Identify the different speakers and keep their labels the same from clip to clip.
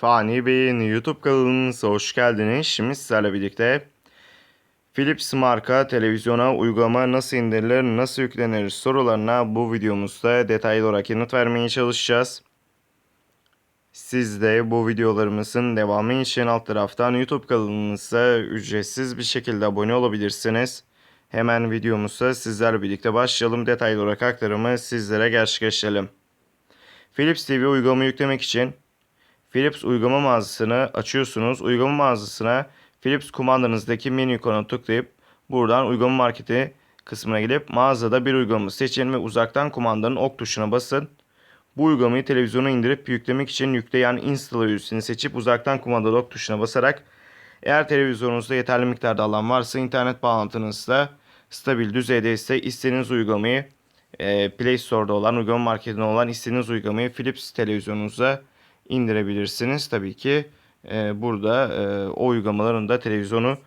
Speaker 1: Fani Bey'in YouTube kanalımıza hoş geldiniz. Şimdi sizlerle birlikte Philips marka televizyona uygulama nasıl indirilir, nasıl yüklenir sorularına bu videomuzda detaylı olarak yanıt vermeye çalışacağız. Siz de bu videolarımızın devamı için alt taraftan YouTube kanalımıza ücretsiz bir şekilde abone olabilirsiniz. Hemen videomuza sizlerle birlikte başlayalım. Detaylı olarak aktarımı sizlere gerçekleştirelim. Philips TV uygulama yüklemek için Philips uygulama mağazasını açıyorsunuz. Uygulama mağazasına Philips kumandanızdaki menü ikonuna tıklayıp buradan uygulama marketi kısmına gelip mağazada bir uygulama seçin ve uzaktan kumandanın ok tuşuna basın. Bu uygulamayı televizyona indirip yüklemek için yükle yani install üyesini seçip uzaktan kumandada ok tuşuna basarak eğer televizyonunuzda yeterli miktarda alan varsa internet bağlantınızda stabil düzeyde ise istediğiniz uygulamayı Play Store'da olan uygulama marketinde olan istediğiniz uygulamayı Philips televizyonunuza indirebilirsiniz. Tabii ki e, burada e, o uygulamaların da televizyonu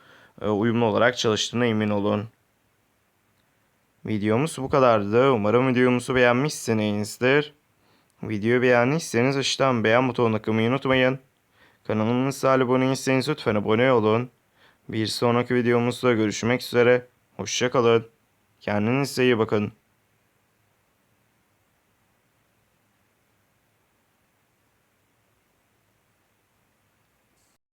Speaker 1: e, uyumlu olarak çalıştığına emin olun. Videomuz bu kadardı. Umarım videomuzu beğenmişsinizdir. Videoyu beğendiyseniz aşağıdan beğen butonuna tıklamayı unutmayın. Kanalımıza abone değilseniz lütfen abone olun. Bir sonraki videomuzda görüşmek üzere. Hoşçakalın. Kendinize iyi bakın.